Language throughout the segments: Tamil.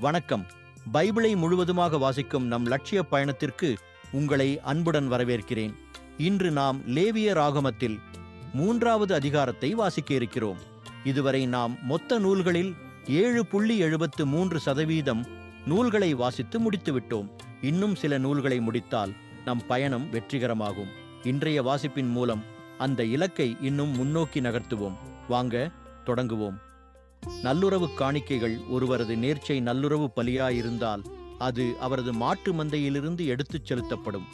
வணக்கம். பைபிளை முழுவதுமாக வாசிக்கும் நம் லட்சிய பயணத்திற்கு உங்களை அன்புடன் வரவேற்கிறேன். இன்று நாம் லேவிய ராகமத்தில் மூன்றாவது அதிகாரத்தை வாசிக்க இருக்கிறோம். இதுவரை நாம் மொத்த நூல்களில் ஏழு புள்ளி எழுபத்து மூன்று சதவீதம் நூல்களை வாசித்து முடித்துவிட்டோம் இன்னும் சில நூல்களை முடித்தால் நம் பயணம் வெற்றிகரமாகும். இன்றைய வாசிப்பின் மூலம் அந்த இலக்கை இன்னும் முன்னோக்கி நகர்த்துவோம். வாங்க தொடங்குவோம். நல்லுறவு காணிக்கைகள் ஒருவரது நேர்ச்சை நல்லுறவு பலியாயிருந்தால் அது அவரது மாட்டு மந்தையிலிருந்து எடுத்துச் செலுத்தப்படும்.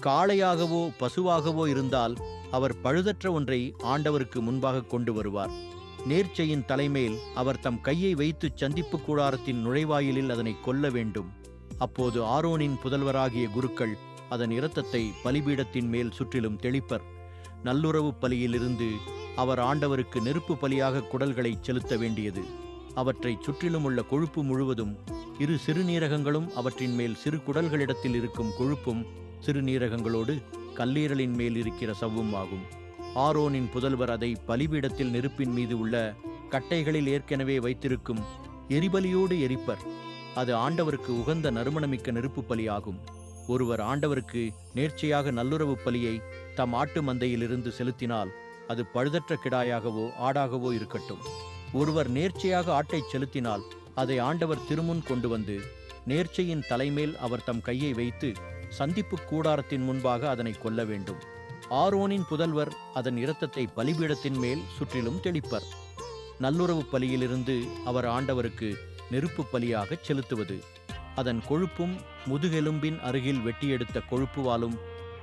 காளையாகவோ பசுவாகவோ இருந்தால் அவர் பழுதற்ற ஒன்றை ஆண்டவருக்கு முன்பாக கொண்டு வருவார். நேர்ச்சையின் தலைமேல் அவர் தம் கையை வைத்து சந்திப்பு கூடாரத்தின் நுழைவாயிலில் அதனை கொல்ல வேண்டும். அப்போது ஆரோனின் புதல்வராகிய குருக்கள் அதன் இரத்தத்தை பலிபீடத்தின் மேல் சுற்றிலும் தெளிப்பர். நல்லுறவு பலியிலிருந்து அவர் ஆண்டவருக்கு நெருப்பு பலியாக குடல்களை செலுத்த வேண்டியது. அவற்றைச் சுற்றிலும் உள்ள கொழுப்பு முழுவதும் இரு சிறுநீரகங்களும் அவற்றின் மேல் சிறு குடல்களிடத்தில் இருக்கும் கொழுப்பும் சிறுநீரகங்களோடு கல்லீரலின் மேல் இருக்கிற சவ்வும் ஆகும். ஆரோனின் புதல்வர் அதை பலிபீடத்தில் நெருப்பின் மீது உள்ள கட்டைகளில் ஏற்கனவே வைத்திருக்கும் எரிபலியோடு எரிப்பர். அது ஆண்டவருக்கு உகந்த நறுமணமிக்க நெருப்பு பலியாகும். ஒருவர் ஆண்டவருக்கு நேர்ச்சையாக நல்லுறவு பலியை தம் ஆட்டு மந்தையிலிருந்து செலுத்தினால் அது பழுதற்ற கிடாயாகவோ ஆடாகவோ இருக்கட்டும். ஒருவர் நேர்ச்சையாக ஆட்டைச் செலுத்தினால் அதை ஆண்டவர் திருமுன் கொண்டு வந்து நேர்ச்சையின் தலைமேல் அவர் தம் கையை வைத்து சந்திப்பு கூடாரத்தின் முன்பாக அதனை கொல்ல வேண்டும். ஆரோனின் புதல்வர் அதன் இரத்தத்தை பலிபீடத்தின் மேல் சுற்றிலும் தெளிப்பர். நல்லுறவு பலியிலிருந்து அவர் ஆண்டவருக்கு நெருப்பு பலியாகச் செலுத்துவது. அதன் கொழுப்பும் முதுகெலும்பின் அருகில் வெட்டியெடுத்த கொழுப்புவாலும்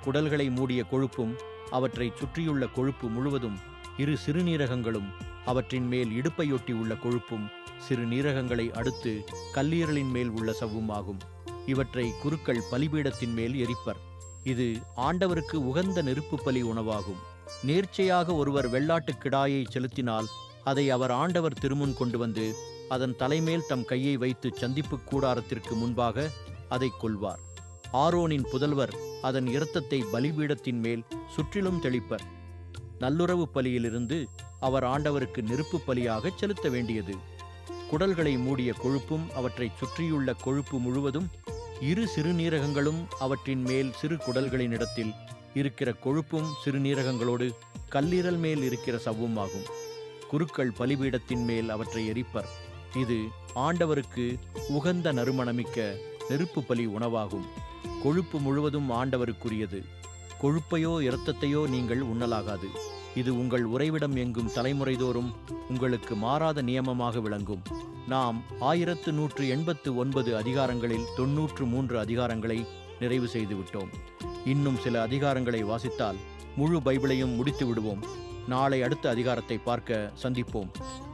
குடல்களை மூடிய கொழுப்பும் அவற்றைச் சுற்றியுள்ள கொழுப்பு முழுவதும் இரு சிறுநீரகங்களும் அவற்றின் மேல் இடுப்பையொட்டி உள்ள கொழுப்பும் சிறுநீரகங்களை அடுத்து கல்லீரலின் மேல் உள்ள சவ்வும் ஆகும் இவற்றை குருக்கள் பலிபீடத்தின் மேல் எரிப்பர். இது ஆண்டவருக்கு உகந்த நெருப்பு பலி உணவாகும். நேர்ச்சையாக ஒருவர் வெள்ளாட்டுக் கிடாயை செலுத்தினால் அதை அவர் ஆண்டவர் திருமுன் கொண்டு வந்து அதன் தலைமேல் தம் கையை வைத்து சந்திப்பு கூடாரத்திற்கு முன்பாக அதை கொள்வார். ஆரோனின் புதல்வர் அதன் இரத்தத்தை பலிபீடத்தின் மேல் சுற்றிலும் தெளிப்பர். நல்லுறவு பலியிலிருந்து அவர் ஆண்டவருக்கு நெருப்பு பலியாகச் செலுத்த வேண்டியது. குடல்களை மூடிய கொழுப்பும் அவற்றைச் சுற்றியுள்ள கொழுப்பு முழுவதும் இரு சிறுநீரகங்களும் அவற்றின் மேல் சிறு குடல்களின் இடத்தில் இருக்கிற கொழுப்பும் சிறுநீரகங்களோடு கல்லீரல் மேல் இருக்கிற சவ்வும் ஆகும். குருக்கள் பலிபீடத்தின் மேல் அவற்றை எரிப்பர். இது ஆண்டவருக்கு உகந்த நறுமணமிக்க நெருப்பு பலி உணவாகும். கொழுப்பு முழுவதும் ஆண்டவருக்குரியது. கொழுப்பையோ இரத்தத்தையோ நீங்கள் உண்ணலாகாது. இது உங்கள் உறைவிடம் எங்கும் தலைமுறைதோறும் உங்களுக்கு மாறாத நியமமாக விளங்கும். நாம் ஆயிரத்து நூற்று எண்பத்து ஒன்பது அதிகாரங்களில் தொன்னூற்று மூன்று அதிகாரங்களை நிறைவு செய்துவிட்டோம். இன்னும் சில அதிகாரங்களை வாசித்தால் முழு பைபிளையும் முடித்து விடுவோம் நாளை அடுத்த அதிகாரத்தை பார்க்க சந்திப்போம்.